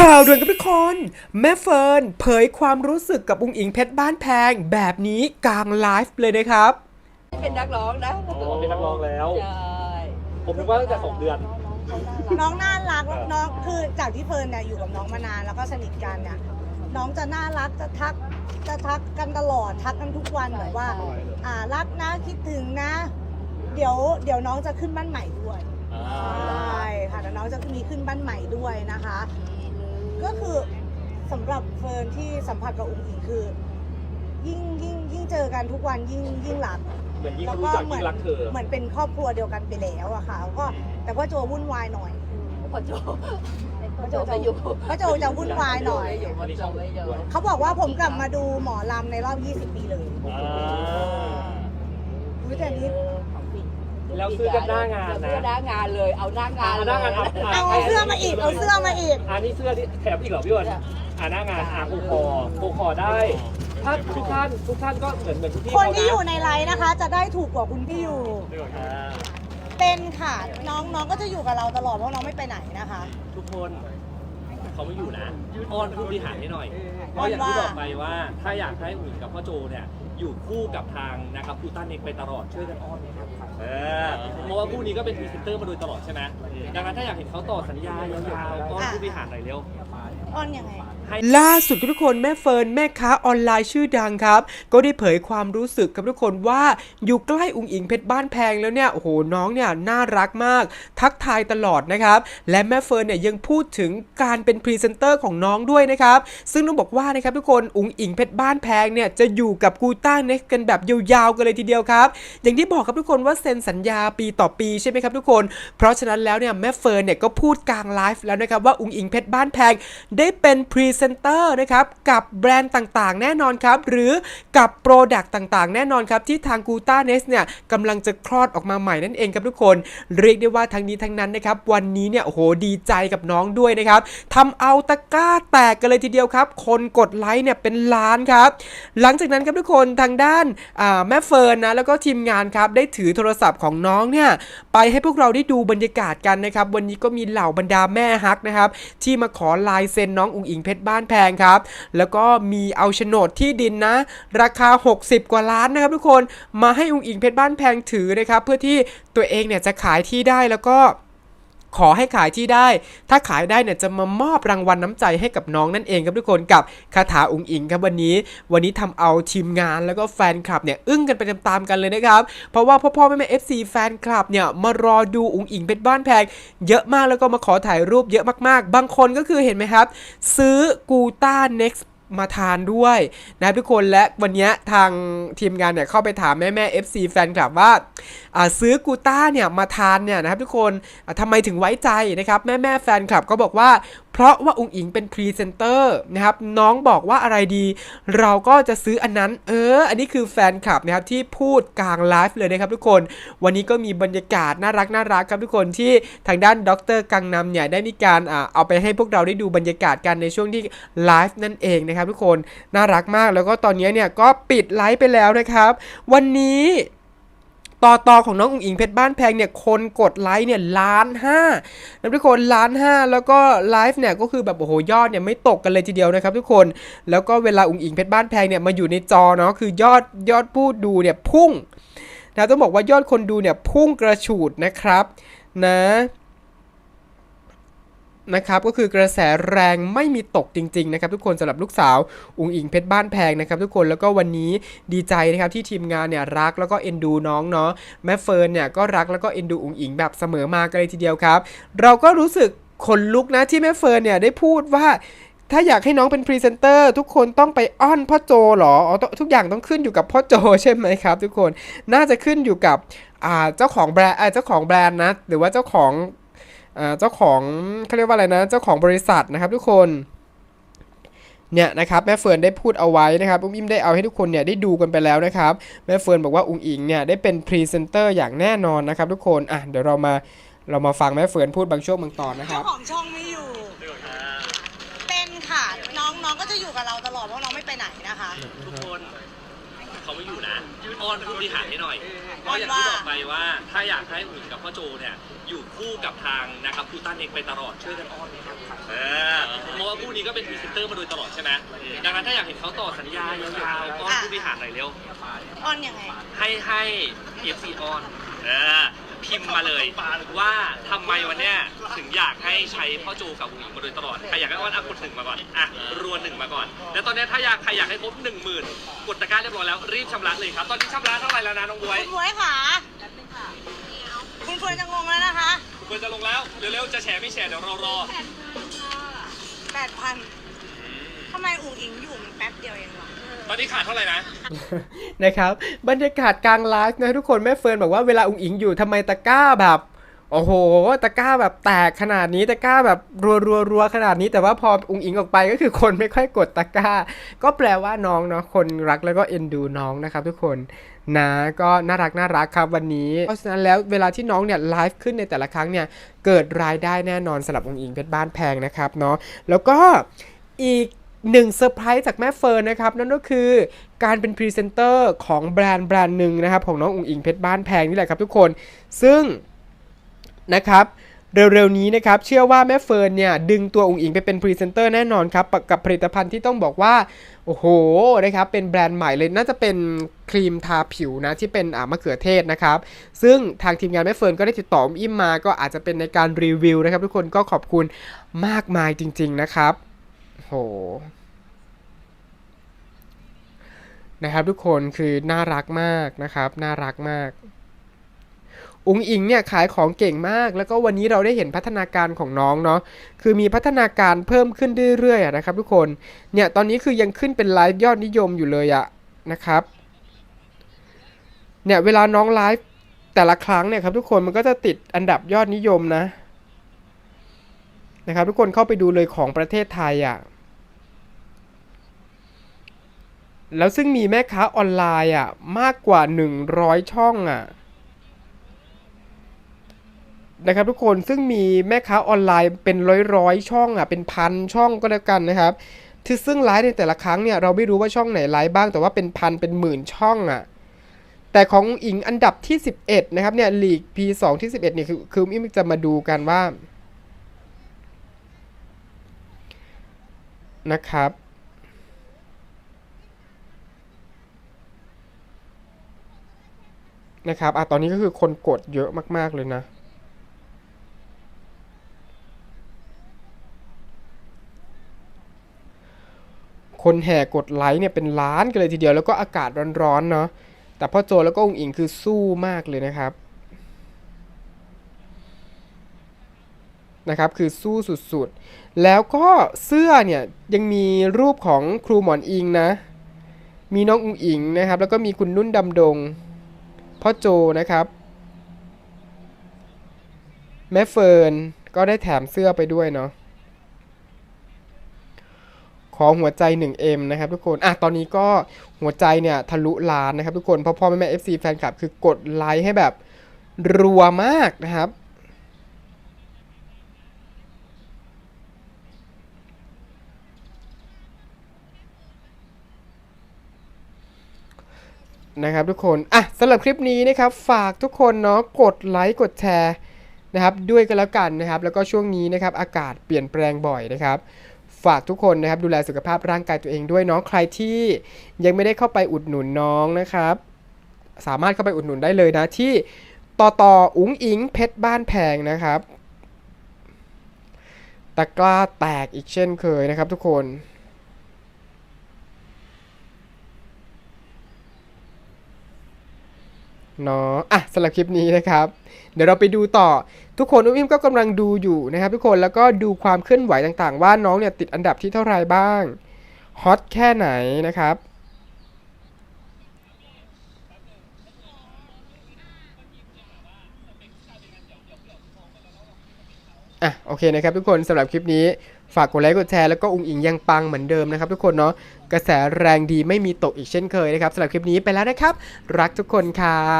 ข่าวด่วนกับทุกคน แม่เฟิร์นเผยความรู้สึกกับอุงอิงเพชรบ้านแพง แบบนี้กลางไลฟ์เลยนะครับ เป็นนักร้องนะอ๋อเป็นนักร้องแล้ว ใช่ผมนึกว่าตั้งแต่สองเดือน น้องน่ารักน้องคือจากที่เฟิร์นเนี่ยอยู่กับน้องมานานแล้วก็สนิทกันเนี่ยน้องจะน่ารักจะทักจะทักกันตลอดทักกันทุกวันแบบว่า อ่ารักนะคิดถึงนะ เดี๋ยวเดี๋ยวน้องจะขึ้นบ้านใหม่ด้วยใช่ค่ะแล้วน้องจะมีขึ้นบ้านใหม่ด้วยนะคะ ก็คือสำหรับเฟิร์นที่สัมผัสกับอุ้งอิงคือ ยิ่งยิ่งยิ่งเจอกันทุกวันยิ่งยิ่งรัก เหมือนยิ่งแล้วรู้ก็จักเหมืยิ่อนงรักเธอเหมือนเป็นครอบครัวเดียวกันไปแล้วอะค่ะก็แต่ว่าโจวุ่นวายหน่อยพ่อโจพ่อโจไม่อยู่พ่อโจจะวุ่นวายหน่อยไม่อยู่พ่อโจไม่อยู่เขาบอกว่าผมกลับมาดูหมอลำในรอบ 20 ปีเลยอ่าอุ๊ยแต่นี้ แล้วซื้อกันหน้างานนะ ซื้อหน้างานเลยเอาหน้างานเอาหน้างานเอาเอา เอาเสื้อมาอีก เอาเสื้อมาอีก อันนี้เสื้อที่แถมอีกเหรอพี่วันอ่าหน้างานอ่าโอคอโอคอได้ ถ้าทุกท่านทุกท่านก็เหมือนเหมือนทุกที่คนที่อเขายู่ในไลน์นะคะ จะได้ถูกกว่าคุณที่อยู่ อ่าเป็นค่ะ น้องน้องก็จะอยู่กับเราตลอดเพราะน้องไม่ไปไหนนะคะ ทุกคน เขาไม่อยู่นะอ้อนผู้บริหารให้หน่อยเพราะอย่างที่บอกไปว่า ถ้าอยากให้อุ๋ยกับพ่อโจเนี่ยอยู่คู่กับทางนะครับคูต้าเน็กไปตลอดช่วยกันอ้อนนะครับเออเพราะว่าคู่นี้ก็เป็นพรีเซนเตอร์มาโดยตลอดใช่ไหมดังนั้นถ้าอยากเห็นเขาต่อสัญญายาวๆก็ผู้บริหารหน่อยเร็ว ออนยังไง ล่าสุดทุกคนแม่เฟิร์นแม่ค้าออนไลน์ชื่อดังครับ ก็ได้เผยความรู้สึกกับทุกคนว่าอยู่ใกล้อุงอิงเพชรบ้านแพงแล้วเนี่ยโอ้โหน้องเนี่ยน่ารักมาก ทักทายตลอดนะครับ และแม่เฟิร์นเนี่ยยังพูดถึงการเป็นพรีเซนเตอร์ของน้องด้วยนะครับ ซึ่งต้องบอกว่านะครับทุกคนอุงอิงเพชรบ้านแพงเนี่ยจะอยู่กับกูต้าเน็กกันแบบยาวๆกันเลยทีเดียวครับ อย่างที่บอกครับทุกคนว่าเซ็นสัญญาปีต่อปีใช่ไหมครับทุกคน เพราะฉะนั้นแล้วเนี่ยแม่เฟิร์นเนี่ยก็พูดกลางไลฟ์แล้วนะครับว่าอุงอิงเพชรบ้านแพงได้เป็นพรีเซนเตอร์นะครับกับแบรนด์ต่างๆ แน่นอนครับ หรือกับโปรดักต์ต่างๆ แน่นอนครับ ที่ทางกูต้าเนสเนี่ยกำลังจะคลอดออกมาใหม่นั่นเองครับทุกคน เรียกได้ว่าทั้งนี้ทั้งนั้นนะครับ วันนี้เนี่ยโอ้โหดีใจกับน้องด้วยนะครับทำเอาตะกร้าแตกกันเลยทีเดียวครับ คนกดไลค์เนี่ยเป็นล้านครับ หลังจากนั้นครับทุกคนทางด้านแม่เฟิร์นนะแล้วก็ทีมงานครับได้ถือโทรศัพท์ของน้องเนี่ยไปให้พวกเราได้ดูบรรยากาศกันนะครับ วันนี้ก็มีเหล่าบรรดาแม่ฮักนะครับที่มาขอลายเซ็นน้องอุ๋งอิงเพชรบ้านแพงครับ แล้วก็มีเอาโฉนดที่ดินนะ ราคา 60 กว่าล้านนะครับทุกคนมาให้อุ๋งอิงเพชรบ้านแพงถือนะครับเพื่อที่ตัวเองเนี่ยจะขายที่ได้แล้วก็ ขอให้ขายที่ได้ ถ้าขายได้เนี่ยจะมามอบรางวัลน้ำใจให้กับน้องนั่นเองครับทุกคนกับคาถาอุงอิงครับวันนี้ วันนี้ทำเอาทีมงานแล้วก็แฟนคลับเนี่ยอึ้งกันไปตามๆกันเลยนะครับเพราะว่าพ่อพ่อแม่แม่เอฟซีแฟนคลับเนี่ยมารอดูอุงอิงเพชรบ้านแพง เยอะมากแล้วก็มาขอถ่ายรูปเยอะมากๆ บางคนก็คือเห็นไหมครับ ซื้อกูต้า next มาทานด้วยนะครับทุกคนและวันนี้ทางทีมงานเนี่ยเข้าไปถามแม่แม่ FC แฟนคลับว่าาซื้อกูต้าเนี่ยมาทานเนี่ยนะครับทุกคนอ่าทำไมถึงไว้ใจนะครับแม่แม่แฟนคลับก็บอกว่าเพราะว่าองค์อิงเป็นพรีเซนเตอร์นะครับน้องบอกว่าอะไรดี เราก็จะซื้ออันนั้น เออ อันนี้คือแฟนคลับนะครับที่พูดกลางไลฟ์เลยนะครับทุกคน วันนี้ก็มีบรรยากาศน่ารักน่ารักครับทุกคนที่ทางด้านดรกังนำเนี่ยได้มีการอเอาไปให้พวกเราได้ดูบรรยากาศกันในช่วงที่ไลฟ์นั่นเองนะครับทุกคนน่ารักมากแล้วก็ตอนนี้เนี่ยก็ปิดไลฟ์ไปแล้วนะครับ วันนี้ ต่อต่อของน้องอุ๋งอิงเพชรบ้านแพงเนี่ยคนกดไลค์เนี่ยล้านห้านะทุกคนล้านห้าแล้วก็ไลฟ์เนี่ยก็คือแบบโอ้โหยอดเนี่ยไม่ตกกันเลยทีเดียวนะครับทุกคนแล้วก็เวลาอุ๋งอิงเพชรบ้านแพงเนี่ยมาอยู่ในจอเนาะคือยอดยอดผู้ดูเนี่ยพุ่งนะต้องบอกว่ายอดคนดูเนี่ยพุ่งกระฉูดนะครับนะ นะครับก็คือกระแสแรงไม่มีตกจริงๆนะครับทุกคนสำหรับลูกสาวอุงอิงเพชรบ้านแพงนะครับทุกคนแล้วก็วันนี้ดีใจนะครับที่ทีมงานเนี่ยรักแล้วก็เอ็นดูน้องเนาะแม่เฟิร์นเนี่ยก็รักแล้วก็เอ็นดูอุงอิงแบบเสมอมากันเลยทีเดียวครับ เราก็รู้สึกขนลุกนะที่แม่เฟิร์นเนี่ยได้พูดว่าถ้าอยากให้น้องเป็นพรีเซนเตอร์ทุกคนต้องไปอ้อนพ่อโจเหรออ๋อทุกอย่างต้องขึ้นอยู่กับพ่อโจใช่ไหมครับ ทุกคนน่าจะขึ้นอยู่กับเจ้าของแบรนด์เจ้าของแบรนด์นะ หรือว่าเจ้าของ เจ้าของเขาเรียกว่าอะไรนะ เจ้าของบริษัทนะครับทุกคนเนี่ยนะครับแม่เฟิร์นได้พูดเอาไว้นะครับอุ้มอิมได้เอาให้ทุกคนเนี่ยได้ดูกันไปแล้วนะครับแม่เฟิร์นบอกว่าอุงอิงเนี่ยได้เป็นพรีเซนเตอร์อย่างแน่นอนนะครับทุกคนอะเดี๋ยวเรามาเรามาฟังแม่เฟิร์นพูดบางช่วงบางตอนนะคเจ้ารับของช่องไม่อยู่ เป็นค่ะน้องน้องก็จะอยู่กับเราตลอดเพราะน้องไม่ไปไหนนะคะ ทุกคน เขาไม่อยู่นะอ้อนผู้บริหารให้หน่อยเพราะอย่างที่บอกไปว่า ถ้าอยากให้อุ๋ยกับพ่อโจเนี่ยอยู่คู่กับทางนะครับคูต้าเน็กไปตลอดช่วยกันอ้อนนะครับเออเพราะว่านี้ก็เป็นพรีเซนเตอร์มาโดยตลอดใช่ไหมดังนั้นถ้าอยากเห็นเขาต่อสัญญายาวๆก็ผู้บริหารหน่อยเร็ว ออนยังไง ให้ให้ FC ออน เออ พิมพ์มาเลยว่าทำไมวันเนี้ยถึงอยากให้ใช้พ่อโจกับอุ๋งอิงมาโดยตลอดใครอยากให้ออนอัพกดหนึ่งมาก่อนอะรวนหนึ่งมาก่อน แล้วตอนเนี้ยถ้าอยากใครอยากให้ครบหนึ่งหมื่นกดตะกร้าเรียบร้อยแล้วรีบชำระเลยครับ ตอนนี้ชำระเท่าไหร่แล้วนะน้องบวย คุณบวยค่ะคุณเฟิร์นจะงงแล้วนะคะเฟิร์นจะลงแล้วเร็วๆจะแชร์ไม่แชร์เดี๋ยวเรารอแปดพันทำไมอุ๋งอิงอยู่มันแป๊บเดียวเองวะ ตอนนี้ขาดเท่าไหร่นะ นะครับบรรยากาศกลางไลฟ์นะทุกคนแม่เฟิร์นบอกว่าเวลาอุงอิงอยู่ทำไมตะกร้าแบบ โอ้โห ตะกร้าแบบแตกขนาดนี้ตะกร้าแบบรัวรัวรัวขนาดนี้ แต่ว่าพออุงอิงออกไปก็คือคนไม่ค่อยกดตะกร้า ก็แปลว่าน้องเนาะคนรักแล้วก็เอ็นดูน้องนะครับ ทุกคนนะก็น่ารักน่ารักครับวันนี้ เพราะฉะนั้นแล้วเวลาที่น้องเนี่ยไลฟ์ขึ้นในแต่ละครั้งเนี่ยเกิดรายได้แน่นอนสำหรับอุงอิงเพชรบ้านแพงนะครับเนาะแล้วก็อีก หนึ่งเซอร์ไพรส์จากแม่เฟิร์นนะครับ นั่นก็คือการเป็นพรีเซนเตอร์ของแบรนด์แบรนด์หนึ่งนะครับ ของน้องอุ๋งอิงเพชรบ้านแพงนี่แหละครับทุกคน ซึ่งนะครับเร็วๆนี้นะครับ เชื่อว่าแม่เฟิร์นเนี่ย ดึงตัวอุ๋งอิงไปเป็นพรีเซนเตอร์แน่นอนครับ กับผลิตภัณฑ์ที่ต้องบอกว่า โอ้โหนะครับ เป็นแบรนด์ใหม่เลยน่าจะเป็นครีมทาผิวนะ ที่เป็นอ่ามะเขือเทศนะครับ ซึ่งทางทีมงานแม่เฟิร์นก็ได้ติดต่ออิมมา ก็อาจจะเป็นในการรีวิวนะครับ ทุกคนก็ขอบคุณมากมายจริง ๆ นะครับ โหนะครับทุกคนคือน่ารักมากนะครับ น่ารักมาก อุงอิงเนี่ยขายของเก่งมาก แล้วก็วันนี้เราได้เห็นพัฒนาการของน้องเนาะคือมีพัฒนาการเพิ่มขึ้นเรื่อยๆนะครับ ทุกคนเนี่ยตอนนี้คือยังขึ้นเป็นไลฟ์ยอดนิยมอยู่เลยอะนะครับเนี่ยเวลาน้องไลฟ์แต่ละครั้งเนี่ยครับทุกคนมันก็จะติดอันดับยอดนิยมนะนะครับ ทุกคนเข้าไปดูเลยของประเทศไทยอะ แล้วซึ่งมีแม่ค้าออนไลน์อะมากกว่า 100 ช่องอะนะครับทุกคนซึ่งมีแม่ค้าออนไลน์เป็นร้อยร้อยๆช่องอะเป็นพันช่องก็แล้วกันนะครับที่ซึ่งไลฟ์ในแต่ละครั้งเนี่ยเราไม่รู้ว่าช่องไหนไลฟ์บ้างแต่ว่าเป็นพันเป็นหมื่นช่องอะแต่ของอิงอันดับที่ 11 นะครับเนี่ยลีก P2 ที่ 11เนี่ยคือคืออิมจะมาดูกันว่านะครับ นะครับอะตอนนี้ก็คือคนกดเยอะมาก ๆ เลยนะ คนแห่กดไลค์เนี่ยเป็นล้านกันเลยทีเดียวแล้วก็อากาศร้อนๆเนาะแต่พ่อโจแล้วก็องค์อิงคือสู้มากเลยนะครับนะครับคือสู้สุดๆ แล้วก็เสื้อเนี่ยยังมีรูปของครูหมอนอิงนะ มีน้องอุงอิงนะครับ แล้วก็มีคุณนุ่นดำดง พ่อโจนะครับ แม่เฟิร์นก็ได้แถมเสื้อไปด้วยเนาะขอหัวใจ 1M นะครับทุกคน อะ ตอนนี้ก็หัวใจเนี่ยทะลุล้านนะครับทุกคนเพราะพ่อแม่แม่ FC แฟนคลับคือกดไลค์ให้แบบรัวมากนะครับ นะครับทุกคน อะสำหรับคลิปนี้นะครับ ฝากทุกคนเนาะกดไลค์กดแชร์นะครับด้วยกันแล้วกันนะครับ แล้วก็ช่วงนี้นะครับอากาศเปลี่ยนแปลงบ่อยนะครับ ฝากทุกคนนะครับดูแลสุขภาพร่างกายตัวเองด้วยเนาะใครที่ยังไม่ได้เข้าไปอุดหนุนน้องนะครับ สามารถเข้าไปอุดหนุนได้เลยนะที่ต่อต่ออุ๋งอิงเพชรบ้านแพงนะครับตะกร้าแตกอีกเช่นเคยนะครับทุกคน เนาะอะสำหรับคลิปนี้นะครับ เดี๋ยวเราไปดูต่อทุกคนอุ้มอิมก็กำลังดูอยู่นะครับ ทุกคนแล้วก็ดูความเคลื่อนไหวต่างๆ ว่าน้องเนี่ยติดอันดับที่เท่าไรบ้างฮอตแค่ไหนนะครับอะโอเคนะครับทุกคนสำหรับคลิปนี้ฝากกดไลค์กดแชร์แล้วก็อุ้งอิงยังปังเหมือนเดิมนะครับทุกคนเนาะกระแสแรงดีไม่มีตกอีกเช่นเคยนะครับสำหรับคลิปนี้ไปแล้วนะครับ รักทุกคนครับ